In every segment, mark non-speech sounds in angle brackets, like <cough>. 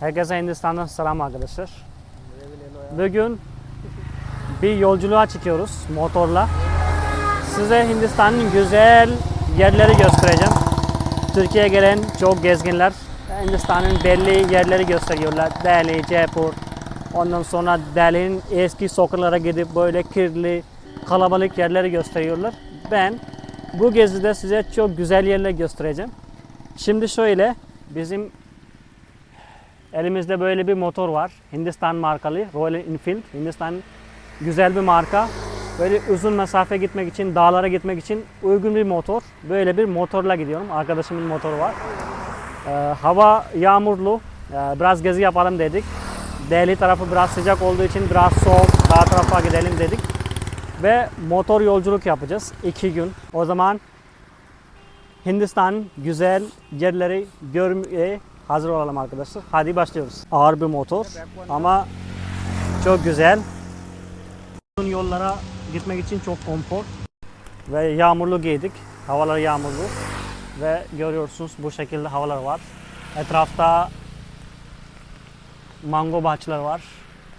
Herkese Hindistan'dan selam arkadaşlar. Bugün bir yolculuğa çıkıyoruz motorla. Size Hindistan'ın güzel yerleri göstereceğim. Türkiye'ye gelen çok gezginler Hindistan'ın belli yerleri gösteriyorlar. Delhi, Jaipur. Ondan sonra Delhi'nin eski sokaklara gidip böyle kirli, kalabalık yerleri gösteriyorlar. Ben bu gezide size çok güzel yerler göstereceğim. Şimdi şöyle bizim Elimizde böyle bir motor var. Hindistan markalı Royal Enfield. Hindistan güzel bir marka. Böyle uzun mesafe gitmek için, dağlara gitmek için uygun bir motor. Böyle bir motorla gidiyorum. Arkadaşımın motoru var. Ee, hava yağmurlu. Ee, biraz gezi yapalım dedik. Delhi tarafı biraz sıcak olduğu için biraz soğuk, dağ tarafa gidelim dedik. Ve motor yolculuk yapacağız. iki gün. O zaman Hindistan güzel yerleri görmeye hazır olalım arkadaşlar. Hadi başlıyoruz. Ağır bir motor ama çok güzel. Uzun yollara gitmek için çok konfor. Ve yağmurlu giydik. Havalar yağmurlu. Ve görüyorsunuz bu şekilde havalar var. Etrafta mango bahçeler var.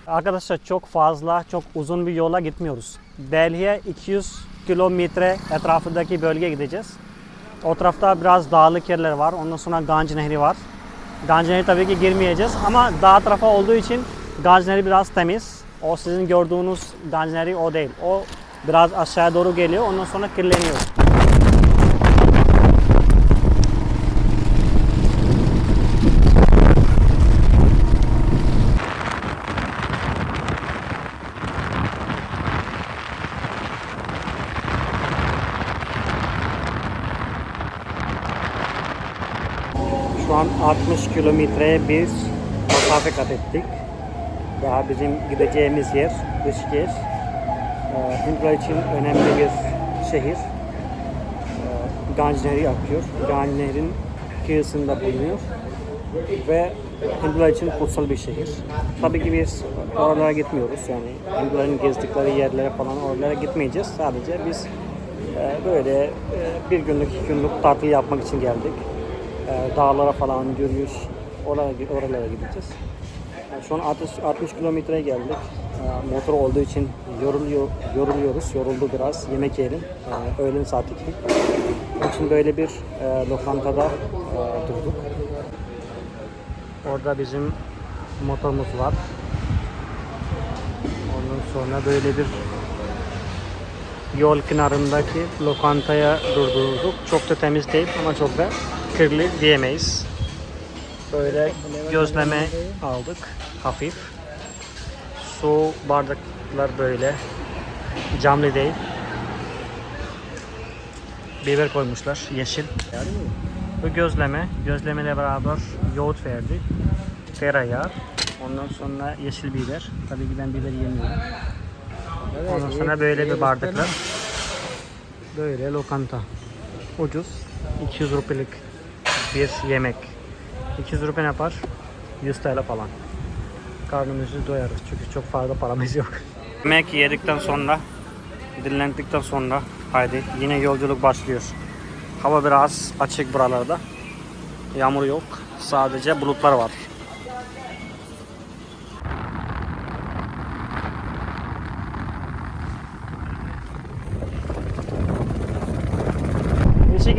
Arkadaşlar çok fazla, çok uzun bir yola gitmiyoruz. Delhi'ye 200 kilometre etrafındaki bölgeye gideceğiz. O tarafta biraz dağlık yerler var. Ondan sonra Ganj Nehri var. Ganj Nehri tabii ki girmeyeceğiz ama dağ tarafı olduğu için Ganj Nehri biraz temiz. O sizin gördüğünüz Ganj Nehri o değil. O biraz aşağıya doğru geliyor. Ondan sonra kirleniyor. Şu an 60 kilometreye bir mesafe kat ettik. Daha bizim gideceğimiz yer Rishikesh. Ee, Hindler için önemli bir şehir. Ee, Ganj Nehri akıyor. Ganj Nehri'nin kıyısında bulunuyor. Ve Hindular için kutsal bir şehir. Tabii ki biz oralara gitmiyoruz. Yani Hinduların gezdikleri yerlere falan oralara gitmeyeceğiz. Sadece biz e, böyle e, bir günlük, iki günlük tatil yapmak için geldik. E, dağlara falan yürüyüş, oralara, oralara gideceğiz. E, Şu an 60, 60 kilometreye geldik. E, Motor olduğu için yoruluyor, yoruluyoruz. Yoruldu biraz. Yemek yiyelim. E, Öğlen saat 2. Onun için böyle bir e, lokantada e, durduk. Orada bizim motorumuz var. Ondan sonra böyle bir yol kenarındaki lokantaya durdurduk. Çok da temiz değil ama çok da kirli diyemeyiz. Böyle gözleme aldık hafif. Su bardaklar böyle camlı değil. Biber koymuşlar yeşil. Bu gözleme, gözlemeyle beraber yoğurt verdi. Tereyağı. Ondan sonra yeşil biber. Tabii ki ben biber yemiyorum. Ondan sonra böyle bir bardaklar. Böyle lokanta. Ucuz. 200 rupilik bir yemek. 200 rupi yapar? 100 TL falan. Karnımızı doyarız çünkü çok fazla paramız yok. <laughs> Yemek yedikten sonra, dinlendikten sonra haydi yine yolculuk başlıyor. Hava biraz açık buralarda. Yağmur yok. Sadece bulutlar var.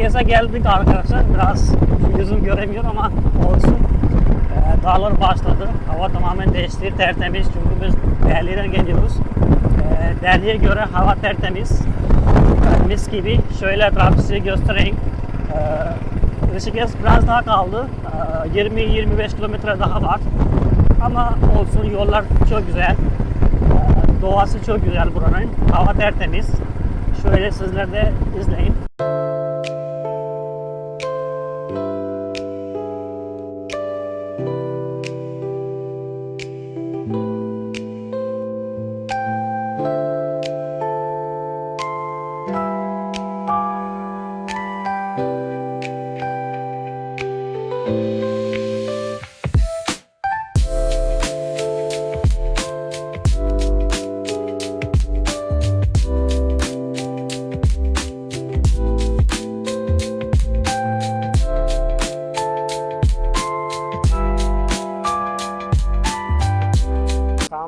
Rishikesh'e geldik arkadaşlar. Biraz yüzüm göremiyor ama olsun. Ee, dağlar başladı. Hava tamamen değişti. Tertemiz. Çünkü biz Delhi'den geliyoruz. Ee, Delhi'ye göre hava tertemiz. Ee, mis gibi. Şöyle etrafı göstereyim. Ee, Rishikesh biraz daha kaldı. Ee, 20-25 kilometre daha var. Ama olsun yollar çok güzel. Ee, doğası çok güzel buranın. Hava tertemiz. Şöyle sizler de izleyin.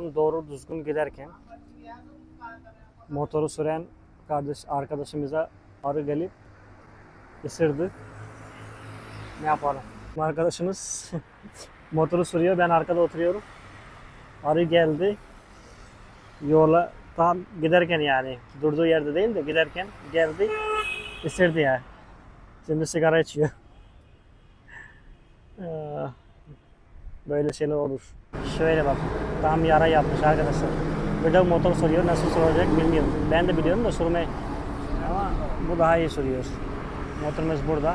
Tam doğru düzgün giderken motoru süren kardeş arkadaşımıza arı gelip ısırdı. Ne yapalım? Arkadaşımız <laughs> motoru sürüyor, ben arkada oturuyorum. Arı geldi. Yola tam giderken yani durduğu yerde değil de giderken geldi. Isırdı ya. Şimdi sigara içiyor. Ee, <laughs> Böyle şeyler olur. Şöyle bak. Tam yara yapmış arkadaşlar. Burada motor soruyor. Nasıl soracak bilmiyorum. Ben de biliyorum da sürmeyi. Ama bu daha iyi sürüyor. Motorumuz burada.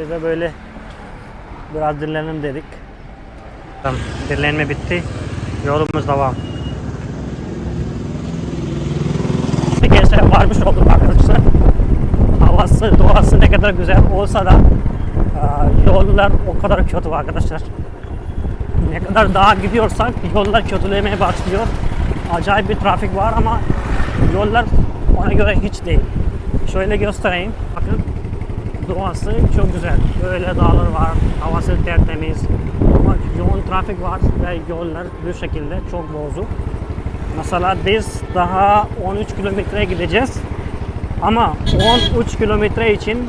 Biz de böyle biraz dinlenelim dedik. Tamam. Dinlenme bitti. Yolumuz devam. Kez varmış olduk arkadaşlar. Havası, doğası ne kadar güzel olsa da yollar o kadar kötü arkadaşlar. Ne kadar daha gidiyorsak yollar kötülemeye başlıyor. Acayip bir trafik var ama yollar ona göre hiç değil. Şöyle göstereyim. Bakın doğası çok güzel. Böyle dağlar var, havası tertemiz. Ama yoğun trafik var ve yollar bu şekilde çok bozuk. Mesela biz daha 13 kilometre gideceğiz. Ama 13 kilometre için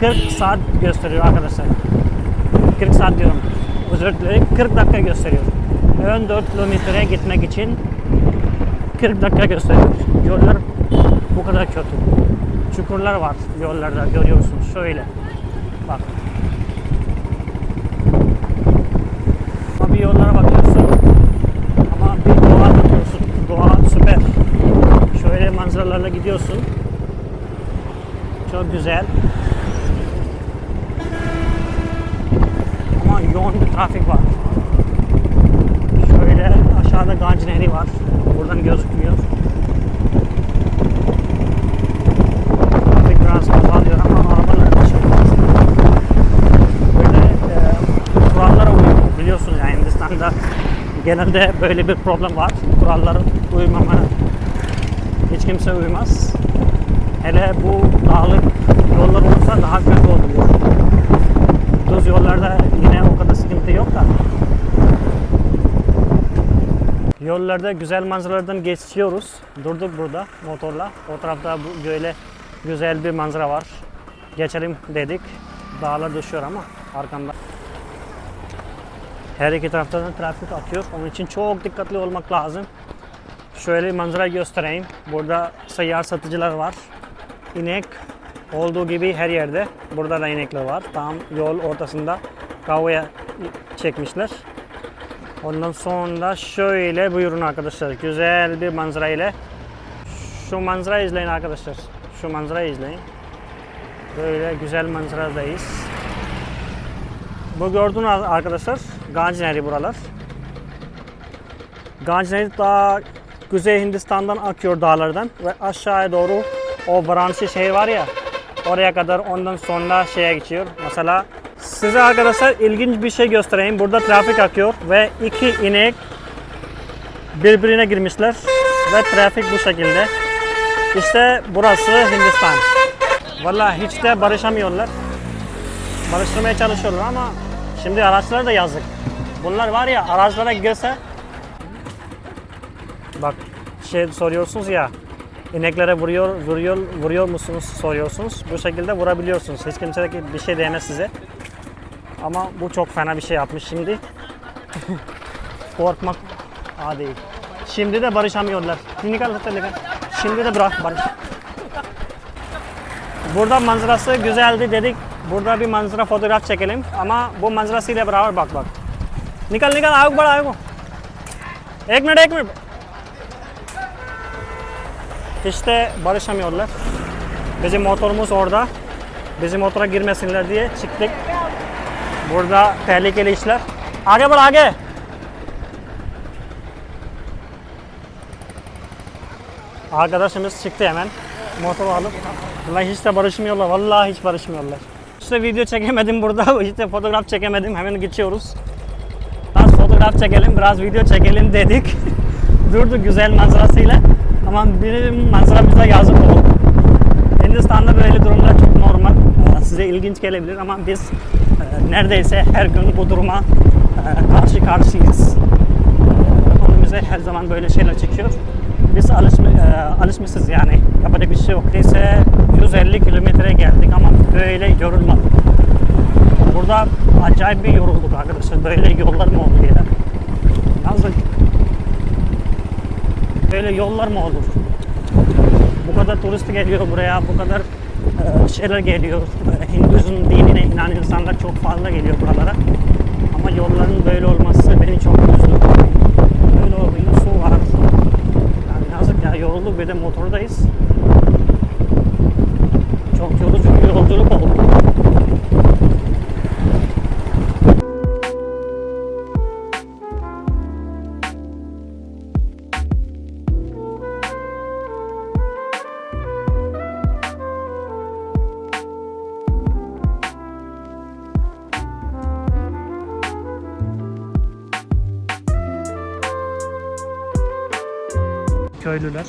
40 saat gösteriyor arkadaşlar. 40 saat diyorum. Özür dilerim 40 dakika gösteriyor. 14 kilometreye gitmek için 40 dakika gösteriyor. Yollar bu kadar kötü. Çukurlar var yollarda görüyorsunuz. Şöyle. Bak. Ama bir yollara bakıyorsun. Ama bir doğa bakıyorsun. Doğa süper. Şöyle manzaralarla gidiyorsun. Çok güzel. Ama yoğun bir trafik var. Şöyle aşağıda Gancı Nehri var. Buradan gözükmüyor. Trafik biraz azalıyor ama arabalar taşınmaz. Böyle e, kurallara Hindistan'da genelde böyle bir problem var. Kurallara uymama hiç kimse uymaz. Hele bu dağlık yollar olursa daha kötü oluyor. Düz yollarda yine sıkıntı yok da. Yollarda güzel manzaralardan geçiyoruz. Durduk burada motorla. O tarafta böyle güzel bir manzara var. Geçelim dedik. Dağlar düşüyor ama arkamda. Her iki taraftan trafik atıyor. Onun için çok dikkatli olmak lazım. Şöyle manzara göstereyim. Burada seyyar satıcılar var. İnek olduğu gibi her yerde. Burada da inekler var. Tam yol ortasında kahveye çekmişler. Ondan sonra şöyle buyurun arkadaşlar. Güzel bir manzara ile. Şu manzarayı izleyin arkadaşlar. Şu manzarayı izleyin. Böyle güzel manzaradayız. Bu gördüğünüz arkadaşlar Ganj Nehri buralar. Ganj Nehri daha Kuzey Hindistan'dan akıyor dağlardan ve aşağıya doğru o Varanasi şehir var ya oraya kadar ondan sonra şeye geçiyor. Mesela size arkadaşlar ilginç bir şey göstereyim. Burada trafik akıyor ve iki inek birbirine girmişler ve trafik bu şekilde. İşte burası Hindistan. Vallahi hiç de barışamıyorlar. Barıştırmaya çalışıyorlar ama şimdi araçlara da yazık. Bunlar var ya araçlara girse Bak şey soruyorsunuz ya ineklere vuruyor vuruyor vuruyor musunuz soruyorsunuz. Bu şekilde vurabiliyorsunuz. Hiç kimse de bir şey diyemez size. Ama bu çok fena bir şey yapmış şimdi. Korkmak a değil. Şimdi de barışamıyorlar. Nikal Şimdi de bırak barış. Burada manzarası güzeldi dedik. Burada bir manzara fotoğraf çekelim. Ama bu manzarasıyla beraber bak bak. Nikal nikal ayık bana ayık. Ek minut ek minut. İşte barışamıyorlar. Bizim motorumuz orada. Bizim motora girmesinler diye çıktık. Burada tehlikeli işler. Ağabey bırak ağabey. Arkadaşımız çıktı hemen. Motoru alıp. Vallahi hiç de barışmıyorlar. Vallahi hiç barışmıyorlar. İşte video çekemedim burada. <laughs> İşte fotoğraf çekemedim. Hemen geçiyoruz. Biraz fotoğraf çekelim, biraz video çekelim dedik. <laughs> Durdu güzel manzarasıyla. Ama benim manzara bize yazık oldu. Hindistan'da böyle durumlar çok normal. Size ilginç gelebilir ama biz neredeyse her gün bu duruma e, karşı karşıyız. Ee, Onun zaman böyle şeyler çıkıyor. Biz alışma, e, alışmışız yani. Yapacak bir şey yok. Neyse 150 kilometre geldik ama böyle yorulmadık. Burada acayip bir yorulduk arkadaşlar. Böyle yollar mı olur ya? Yazık. Böyle yollar mı olur? Bu kadar turist geliyor buraya, bu kadar e, şeyler geliyor. E, Hinduizm dinine inanan insanlar çok fazla geliyor buralara. Ama yolların böyle olması beni çok üzdü. Böyle oluyor, su var. Yani yazık ya yorulduk bir de motordayız. Çok yorucu köylüler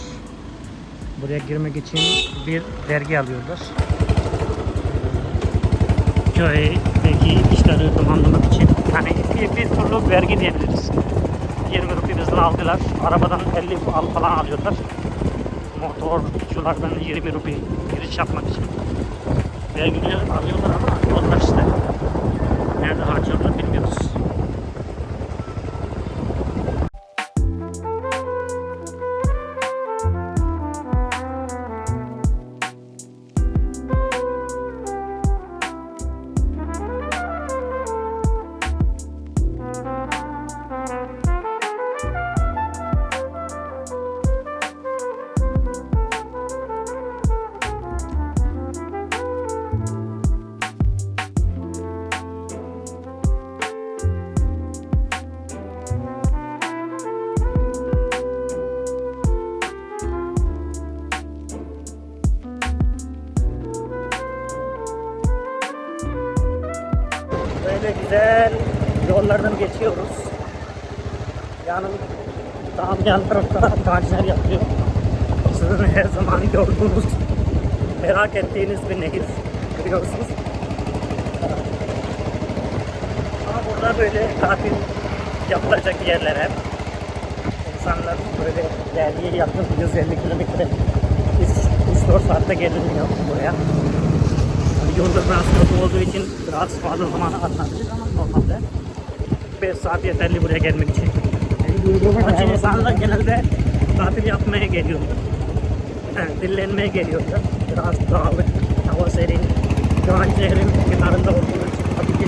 buraya girmek için bir vergi alıyorlar. Köydeki işleri tamamlamak için yani bir, bir türlü vergi diyebiliriz. 20 rupi bizden aldılar. Arabadan 50 al falan alıyorlar. Motorculardan 20 rupi giriş yapmak için. Vergileri alıyorlar ama yollar işte. Böyle güzel yollardan geçiyoruz. Yanım tam yan tarafta taciler yapıyor. Sizin her zaman gördüğünüz, merak ettiğiniz bir nehir görüyorsunuz. Ama burada böyle tatil yapılacak yerler hep. İnsanlar böyle yerliye yakın 150 kilometre 3-4 saatte geliniyor buraya. Yolda transportu olduğu için biraz fazla zaman alınabilir ama normalde 5 saat yeterli buraya gelmek için. İçin insanlar genelde tatil yapmaya geliyorlar. Yani dinlenmeye geliyorlar. Biraz dağlık, hava serin, Doğan şehrin kenarında olduğu için tabii ki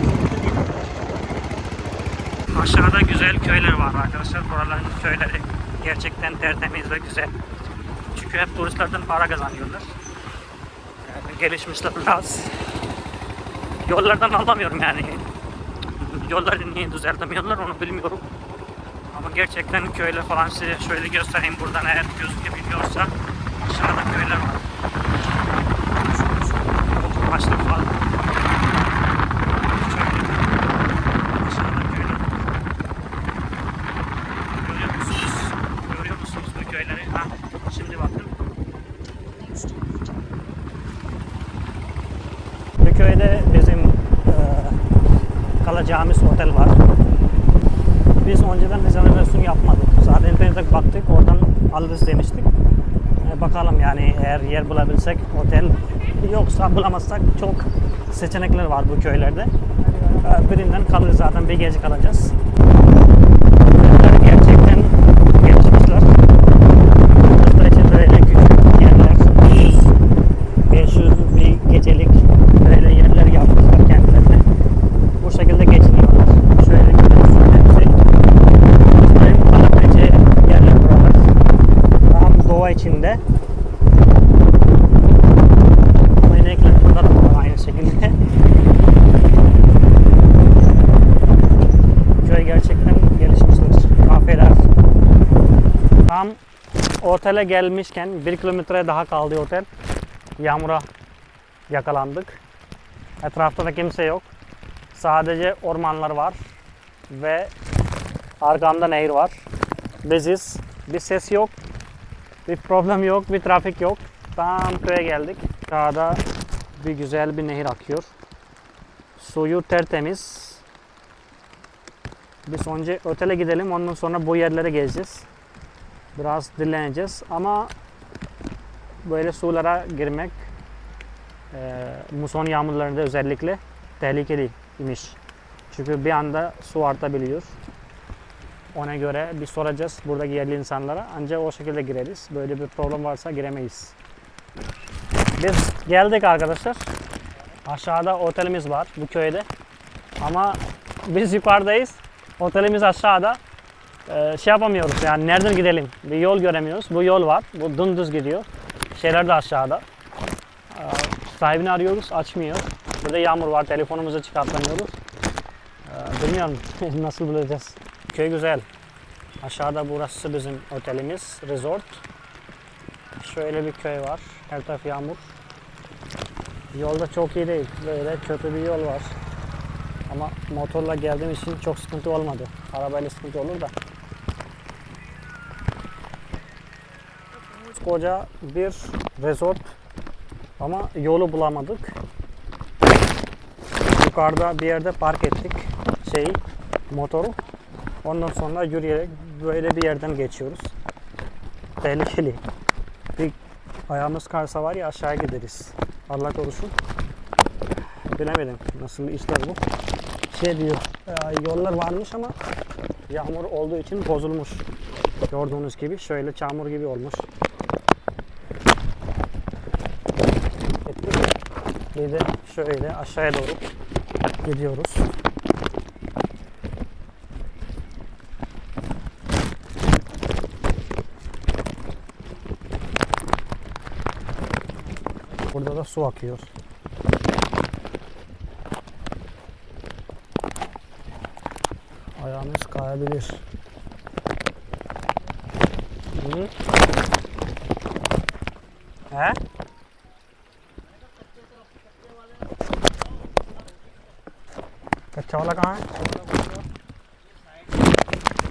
Aşağıda güzel köyler var arkadaşlar. Buraların köyleri gerçekten tertemiz ve güzel. Çünkü hep turistlerden para kazanıyorlar. Yani gelişmişler biraz. Yollardan anlamıyorum yani. <laughs> Yolları niye düzeltemiyorlar onu bilmiyorum. Ama gerçekten köyler falan size şöyle göstereyim buradan eğer gözükebiliyorsa. Aşağıda köyler var. Başlık falan. Şöyle. Aşağıda köyler. Görüyor musunuz? Görüyor musunuz bu köyleri? Ha, şimdi bakın. Bu köyde bizim e, kalacağımız otel var. Biz önceden rezervasyon yapmadık. Zaten internete baktık, oradan alırız demiştik. E, bakalım yani eğer yer bulabilsek otel yoksa bulamazsak çok seçenekler var bu köylerde. E, birinden kalırız zaten bir gece kalacağız. Yerler gerçekten gelişmişler. Burada için böyle küçük yerler, 500 bir gecelik böyle yerler yapmışlar kendilerine. Bu şekilde geçiniyorlar. Şöyle görüyorsunuz hepsi. Benim alabileceği yerler buralar. Ama inekler burada da var aynı şekilde. Köy gerçekten gelişmiştir. Kafeler. Tam otele gelmişken bir kilometre daha kaldı otel. Yağmura yakalandık. Etrafta da kimse yok. Sadece ormanlar var ve arkamda nehir var. Biziz. Bir ses yok. Bir problem yok. Bir trafik yok. Tam köye geldik. Sağda bir güzel bir nehir akıyor. Suyu tertemiz. Biz önce otele gidelim. Ondan sonra bu yerlere gezeceğiz. Biraz dinleneceğiz ama böyle sulara girmek e, muson yağmurlarında özellikle tehlikeli imiş. Çünkü bir anda su artabiliyor. Ona göre bir soracağız buradaki yerli insanlara. Ancak o şekilde gireriz. Böyle bir problem varsa giremeyiz. Biz geldik arkadaşlar. Aşağıda otelimiz var bu köyde. Ama biz yukarıdayız. Otelimiz aşağıda. Ee, şey yapamıyoruz yani nereden gidelim? Bir yol göremiyoruz. Bu yol var. Bu dümdüz gidiyor. Şeyler de aşağıda. Ee, sahibini arıyoruz. Açmıyor. Burada yağmur var. Telefonumuzu çıkartamıyoruz. Ee, bilmiyorum <laughs> nasıl bulacağız. Köy güzel. Aşağıda burası bizim otelimiz. Resort. Şöyle bir köy var. Her taraf yağmur. Yolda çok iyi değil. Böyle kötü bir yol var. Ama motorla geldiğim için çok sıkıntı olmadı. Arabayla sıkıntı olur da. Koca bir resort ama yolu bulamadık. Yukarıda bir yerde park ettik şeyi, motoru. Ondan sonra yürüyerek böyle bir yerden geçiyoruz. Tehlikeli. Bir ayağımız karsa var ya aşağı gideriz. Allah korusun. Bilemedim nasıl bir işler bu. Şey diyor, e, yollar varmış ama yağmur olduğu için bozulmuş. Gördüğünüz gibi şöyle çamur gibi olmuş. Bir de şöyle aşağıya doğru gidiyoruz. Burada da su akıyor. Ayağımız kayabilir. Hı? He? कच्चा वाला कहाँ है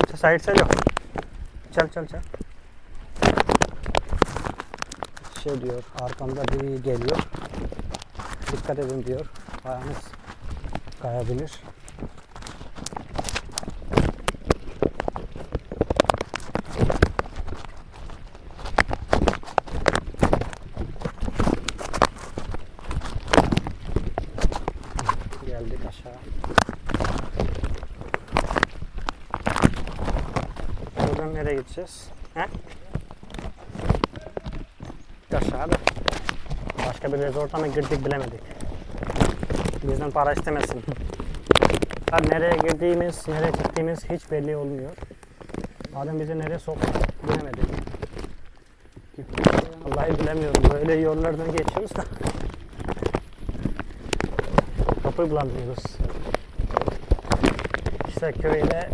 अच्छा साइड से जाओ चल चल चल şey diyor arkamda biri geliyor. Dikkat edin diyor. Ayağınız kayabilir. Geldik aşağı. Buradan nereye gideceğiz? He? Aşağıda. Başka bir resorta mı girdik bilemedik. Bizden para istemesin. <laughs> Tabii nereye girdiğimiz, nereye gittiğimiz hiç belli olmuyor. Adam bizi nereye soktu bilemedik. Vallahi bilemiyorum. Böyle yollardan geçiyoruz da. <laughs> Kapıyı bulamıyoruz. İşte köyde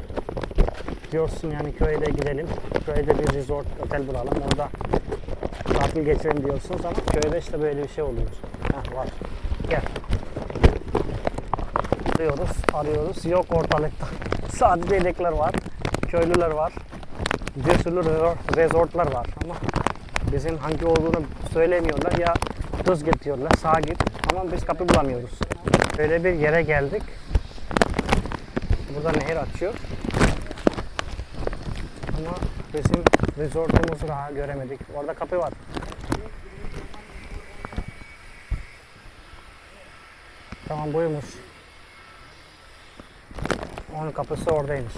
diyorsun yani köyde gidelim. Köyde bir resort, otel bulalım. Orada tatil geçirelim diyorsunuz ama köyde işte böyle bir şey oluyor. Heh, var. Gel. Arıyoruz, arıyoruz. Yok ortalıkta. <laughs> Sadece yedekler var. Köylüler var. Bir sürü resort- resortlar var ama bizim hangi olduğunu söylemiyorlar ya düz git diyorlar, sağa git ama biz kapı bulamıyoruz. Böyle bir yere geldik. Burada nehir açıyor. Ama bizim resortumuzu daha göremedik. Orada kapı var. Tamam buymuş. Onun kapısı oradaymış.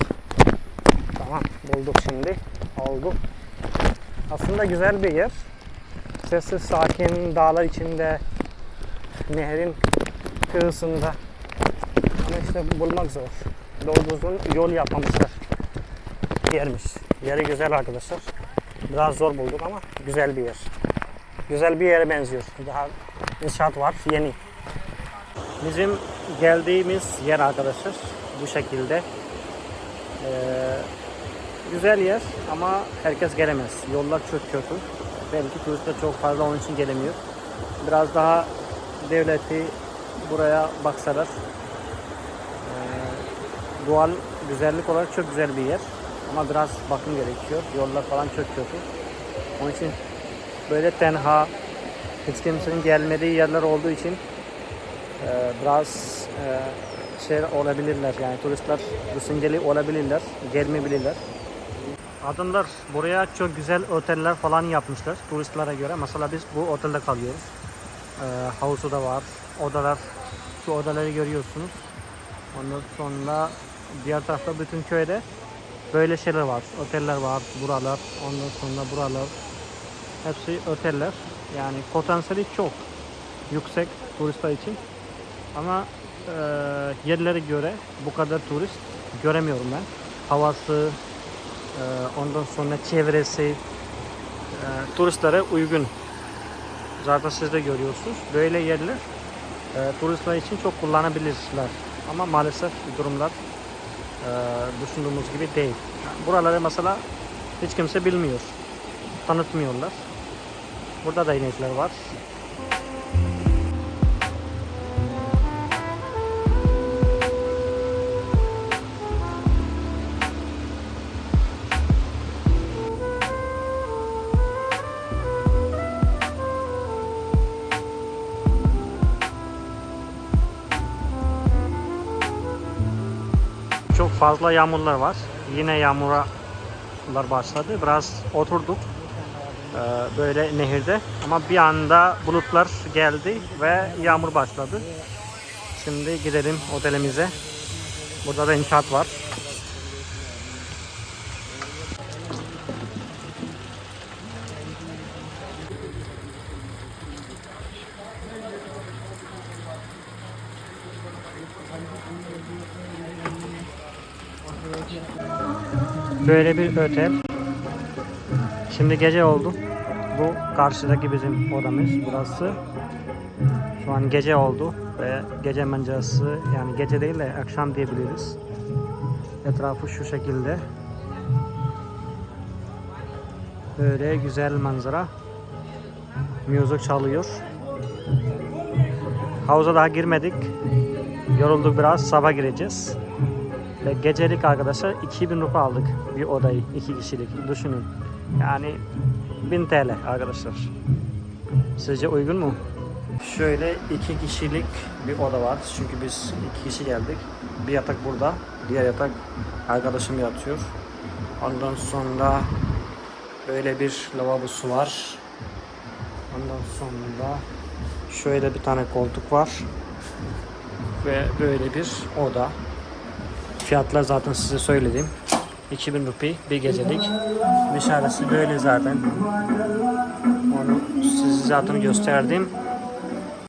Tamam bulduk şimdi. Oldu. Aslında güzel bir yer. Sessiz sakin dağlar içinde nehrin kıyısında. Ama işte bulmak zor. Doğru düzgün yol yapmamışlar. Yermiş. Yeri güzel arkadaşlar. Biraz zor bulduk ama güzel bir yer. Güzel bir yere benziyor. Daha inşaat var yeni. Bizim geldiğimiz yer arkadaşlar bu şekilde. Ee, güzel yer ama herkes gelemez. Yollar çok kötü. Belki turistler çok fazla onun için gelemiyor. Biraz daha devleti buraya baksalar ee, doğal güzellik olarak çok güzel bir yer. Ama biraz bakım gerekiyor. Yollar falan çok kötü. Onun için böyle tenha, hiç kimsenin gelmediği yerler olduğu için e, biraz e, şey olabilirler yani turistler düşünceli olabilirler, gelmeyebilirler. Adımlar buraya çok güzel oteller falan yapmışlar turistlere göre. Mesela biz bu otelde kalıyoruz. Ee, havuzu da var. Odalar, şu odaları görüyorsunuz. Ondan sonra diğer tarafta bütün köyde böyle şeyler var. Oteller var, buralar, ondan sonra buralar. Hepsi oteller. Yani potansiyeli çok yüksek turistler için. Ama e, yerlere göre bu kadar turist göremiyorum ben. Havası, e, ondan sonra çevresi e, turistlere uygun. Zaten siz de görüyorsunuz. Böyle yerler e, turistler için çok kullanabilirler. Ama maalesef durumlar e, düşündüğümüz gibi değil. Buraları mesela hiç kimse bilmiyor. Tanıtmıyorlar. Burada da inekler var. Fazla yağmurlar var. Yine yağmurlar başladı. Biraz oturduk e, böyle nehirde. Ama bir anda bulutlar geldi ve yağmur başladı. Şimdi gidelim otelimize. Burada da inşaat var. Böyle bir otel. Şimdi gece oldu. Bu karşıdaki bizim odamız burası. Şu an gece oldu ve gece manzarası yani gece değil de akşam diyebiliriz. Etrafı şu şekilde. Böyle güzel manzara. Müzik çalıyor. Havuza daha girmedik. Yorulduk biraz. Sabah gireceğiz. Ve gecelik arkadaşlar 2000 rupi aldık bir odayı iki kişilik düşünün. Yani 1000 TL arkadaşlar. Sizce uygun mu? Şöyle iki kişilik bir oda var. Çünkü biz iki kişi geldik. Bir yatak burada. Diğer yatak arkadaşım yatıyor. Ondan sonra böyle bir lavabosu var. Ondan sonra şöyle bir tane koltuk var. Ve böyle bir oda. Fiyatlar zaten size söyledim. 2000 rupi bir gecelik. Dışarısı böyle zaten. Onu size zaten gösterdim.